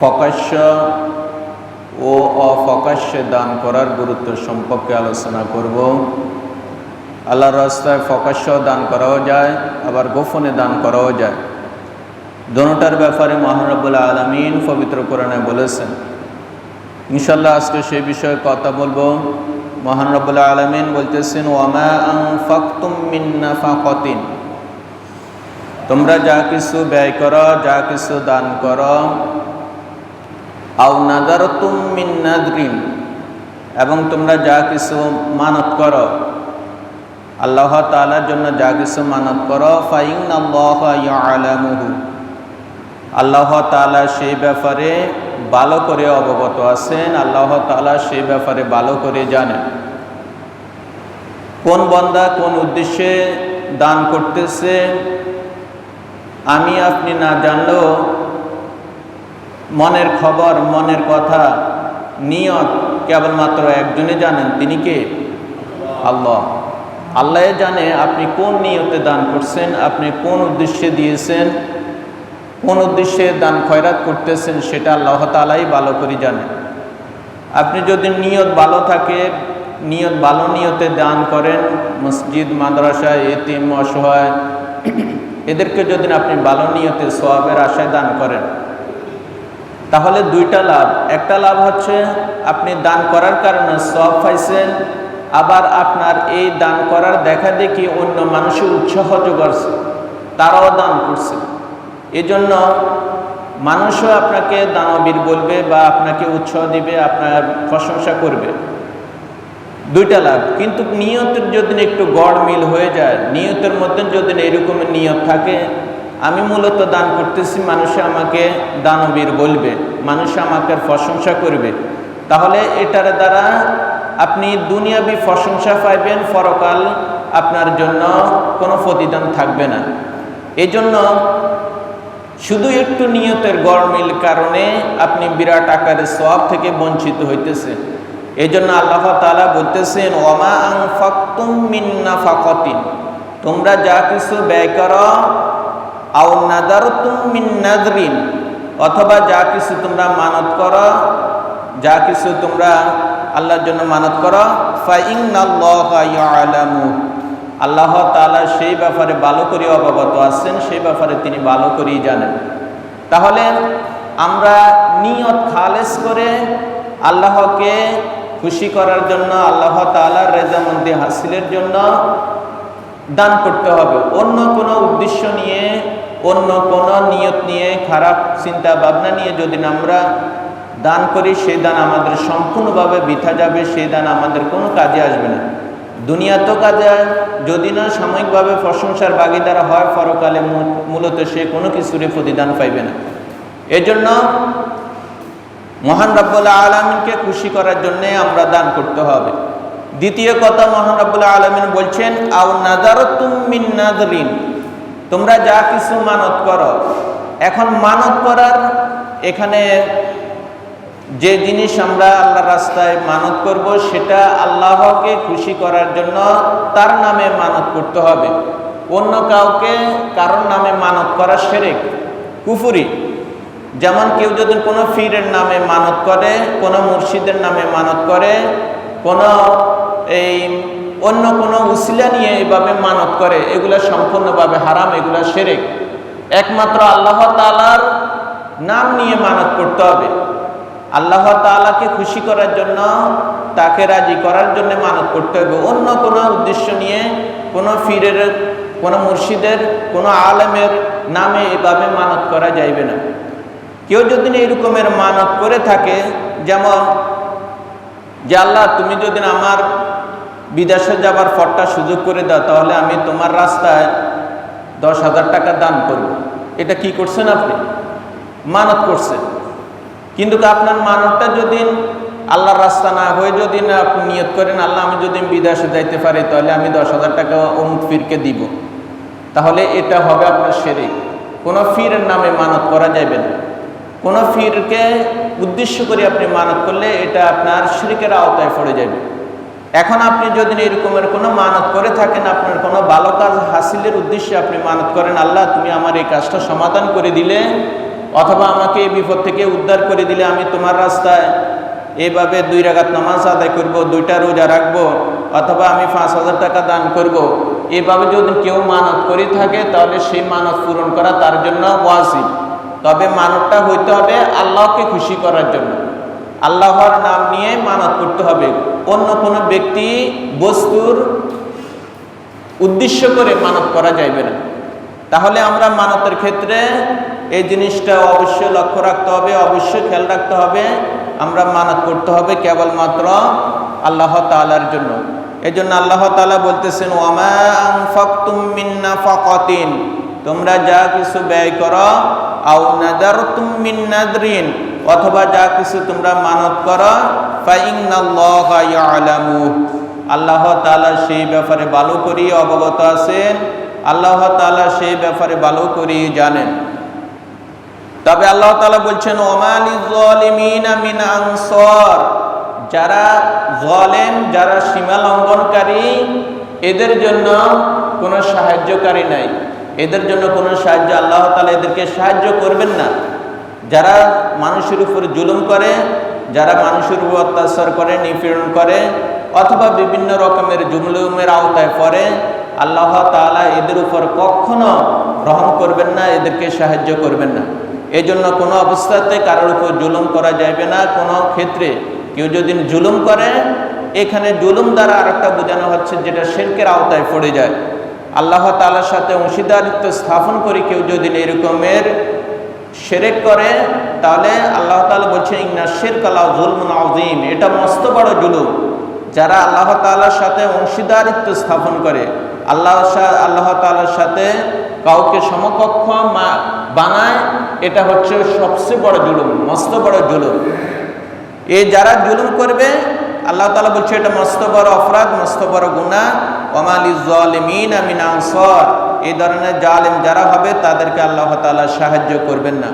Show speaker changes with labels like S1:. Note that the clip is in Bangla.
S1: প্রকাশ্য ও অপ্রকাশ্যে দান করার গুরুত্ব সম্পর্কে আলোচনা করব। আল্লাহর রাস্তায় প্রকাশ্য দান করাও যায়, আবার গোপনে দান করাও যায়। দোনোটার ব্যাপারে মহানরবুল্লাহ আলমিন পবিত্র কোরআনে বলেছেন। ইনশাল্লাহ আজকে সেই বিষয়ে কথা বলব। মহানরবুল্লাহ আলমিন বলতেছেন, ওয়ামা তোমরা যা কিছু ব্যয় করো, যা কিছু দান করো আও নাদার মিন নাদরিন, এবং তোমরা যা কিছু মানত করো, আল্লাহ তালার জন্য যা কিছু মানত করো ফাইন আলামুহু আল্লাহ তালা সেই ব্যাপারে ভালো করে অবগত আছেন, আল্লাহ তালা সেই ব্যাপারে ভালো করে জানেন কোন বন্দা কোন উদ্দেশ্যে দান করতেছে, আমি আপনি না জানলেও মনের খবর, মনের কথা, নিয়ত কেবলমাত্র একজনে জানেন, তিনি কে? আল্লাহ। আল্লাহ জানে আপনি কোন নিয়তে দান করছেন, আপনি কোন উদ্দেশ্যে দিয়েছেন, কোন উদ্দেশ্যে দান খয়রাত করতেছেন, সেটা আল্লাহ তালাই ভালো করে জানে। আপনি যদি নিয়ত ভালো থাকে, নিয়ত ভালো নিয়তে দান করেন, মসজিদ, মাদ্রাসা, এতিম, অসহায়, এদেরকে যদি আপনি ভালো নিয়তে সোয়াবের আশায় দান করেন তাহলে দুইটা লাভ। একটা লাভ হচ্ছে আপনি দান করার কারণে সব পাইছেন, আবার আপনার এই দান করার দেখা দেখি অন্য মানুষের উৎসাহ যোগাচ্ছে তারাও দান করছে। এজন্য মানুষও আপনাকে দানবীর বলবে বা আপনাকে উৎসাহ দিবে, আপনার প্রশংসা করবে। দুইটা লাভ। কিন্তু নিয়তের যদি একটু গড় মিল হয়ে যায়, নিয়তের মধ্যে যদি এরকমের নিয়ত থাকে আমি মূলত দান করতেছি, মানুষে আমাকে দানবীর বলবে, মানুষে আমাকে প্রশংসা করবে। তাহলে এটার দ্বারা আপনি দুনিয়াবি প্রশংসা পাইবেন, পরকাল আপনার জন্য কোনো প্রতিদান থাকবে না। এই জন্য শুধু একটু নিয়তের গড়মিল কারণে আপনি বিরাট আকারে সব থেকে বঞ্চিত হইতেছে এই জন্য আল্লাহ তালা বলতেছেন ওমা আং ফাকুম মিন্না ফাকতিন তোমরা যা কিছু ব্যয় করো আও নাদার মিন অথবা যা কিছু তোমরা মানত করো, যা কিছু তোমরা আল্লাহর জন্য মানত করো আল্লাহ তালা সেই ব্যাপারে ভালো করে অবগত আছেন, সেই ব্যাপারে তিনি ভালো করেই জানেন। তাহলে আমরা নিয়ত খালেস করে আল্লাহকে খুশি করার জন্য, আল্লাহ তালার রেজামন্দি হাসিলের জন্য দান করতে হবে। অন্য কোনো উদ্দেশ্য নিয়ে অন্য কোনো নিয়ত নিয়ে, খারাপ চিন্তা ভাবনা নিয়ে যদি আমরা দান করি, সেই দান আমাদের সম্পূর্ণভাবে বৃথা যাবে, সেই দান আমাদের কোনো কাজে আসবে না। দুনিয়া তো কাজে যদি না সাময়িকভাবে প্রশংসার বাগিদারা হয় পরকালে মূলত সে কোনো কিছুরই প্রতিদান পাইবে না। এজন্য মহান রব্বুল্লাহ আলমিনকে খুশি করার জন্যে আমরা দান করতে হবে। দ্বিতীয় কথা মহান রব্বুল্লাহ আলমিন বলছেন আউ নাজারতুম মিন নাদরিন তোমরা যা কিছু মানত করো। এখন মানত করার এখানে যে জিনিস আমরা আল্লাহ রাস্তায় মানত করব, সেটা আল্লাহকে খুশি করার জন্য তার নামে মানত করতে হবে। অন্য কাউকে কারোর নামে মানত করা সেরেক, কুফুরি। যেমন কেউ যদি কোনো ফিরের নামে মানত করে, কোনো মুর্শিদের নামে মানত করে, কোনো এই অন্য কোনো উসিলা নিয়ে এভাবে মানত করে, এগুলো সম্পূর্ণভাবে হারাম, এগুলো সেরেক। একমাত্র আল্লাহ তালার নাম নিয়ে মানত করতে হবে। আল্লাহ তালাকে খুশি করার জন্য, তাকে রাজি করার জন্য মানত করতে হবে। অন্য কোনো উদ্দেশ্য নিয়ে কোনো ফিরের কোনো মুর্শিদের, কোনো আলেমের নামে এভাবে মানত করা যাইবে না। কেউ যদি এইরকমের মানত করে থাকে, যেমন যে আল্লাহ, তুমি যদি আমার বিদেশে যাবার ফটটা সুযোগ করে দাও, তাহলে আমি তোমার রাস্তায় দশ হাজার টাকা দান করব। এটা কি করছেন আপনি? মানত করছেন। কিন্তু আপনার মানতটা যদি আল্লাহর রাস্তা না হয়ে যদি না আপনি নিয়ত করেন, আল্লাহ আমি যদি বিদেশে যাইতে পারি, তাহলে আমি দশ হাজার টাকা অমুক ফিরকে দিব। তাহলে এটা হবে আপনার সেরে। কোনো ফিরের নামে মানত করা যাবে না। কোনো ফিরকে উদ্দেশ্য করে আপনি মানত করলে এটা আপনার শিরিকের আওতায় পড়ে যাবে এখন আপনি যদি এরকমের কোনো মানত করে থাকেন, আপনার কোনো ভালো কাজ হাসিলের উদ্দেশ্যে আপনি মানত করেন, আল্লাহ তুমি আমার এই কাজটা সমাধান করে দিলে, অথবা আমাকে এই বিপদ থেকে উদ্ধার করে দিলে, আমি তোমার রাস্তায় এইভাবে দুই রাগাত নামাজ আদায় করব, দুইটা রোজা রাখব, অথবা আমি পাঁচ হাজার টাকা দান করব। এভাবে যদি কেউ মানত করে থাকে, তাহলে সেই মানত পূরণ করা তার জন্য ওয়াজিব তবে মানতটা হইতে হবে আল্লাহকে খুশি করার জন্য আল্লাহর নাম নিয়ে মানত করতে হবে। অন্য কোনো ব্যক্তি বস্তুর উদ্দেশ্য করে মানত করা যাইবে না। তাহলে আমরা মানতের ক্ষেত্রে এই জিনিসটা অবশ্যই লক্ষ্য রাখতে হবে, অবশ্যই খেয়াল রাখতে হবে। আমরা মানত করতে হবে কেবলমাত্র আল্লাহ তালার জন্য। এই জন্য আল্লাহ তালা বলতেছেন তোমরা যা কিছু ব্যয় করো, আও নাদারতুম মিন নাদরিন। অথবা যা কিছু তোমরা মানত করো আল্লাহ তাআলা সেই ব্যাপারে ভালো করি অবগত আছেন, আল্লাহ তাআলা সেই ব্যাপারে ভালো করি জানেন। তবে আল্লাহ তালা বলছেন মিন আনসার। যারা জালেম, যারা সীমা লঙ্ঘনকারী, এদের জন্য কোনো সাহায্যকারী নাই। এদের জন্য কোনো সাহায্য আল্লাহ তাআলা এদেরকে সাহায্য করবেন না। যারা মানুষের উপর জুলুম করে, যারা মানুষের উপর অত্যাচার করে, নিপীড়ন করে, অথবা বিভিন্ন রকমের জুমলুমের আওতায় পড়ে, আল্লাহ তাআলা এদের উপর কখনো গ্রহণ করবেন না, এদেরকে সাহায্য করবেন না। এই জন্য কোনো অবস্থাতে কারোর উপর জুলুম করা যাবে না। কোনো ক্ষেত্রে কেউ যদি জুলুম করে, এখানে জুলুম দ্বারা আরেকটা বোঝানো হচ্ছে যেটা শেরকের আওতায় পড়ে যায়। আল্লাহ তালার সাথে অংশীদারিত্ব স্থাপন করে কেউ যদি এরকমের সেরেক করে, তাহলে আল্লাহ তাআলা বলছেন, ইন্না শেরক আল্লাহ জুলমুন আজিম এটা মস্ত বড় জুলুম। যারা আল্লাহ তালার সাথে অংশীদারিত্ব স্থাপন করে, আল্লাহ আল্লাহ তাআলার সাথে কাউকে সমকক্ষ বানায়, এটা হচ্ছে সবচেয়ে বড় জুলুম, মস্ত বড় জুলুম। এ যারা জুলুম করবে, আল্লাহ তাআলা বলছে, এটা মস্ত বড় অপরাধ, মস্ত বড় গুনাহ। ওমালি জালিমিন আমিন আনসার। এই ধরনের জালিম যারা হবে তাদেরকে আল্লাহ তালা সাহায্য করবেন না।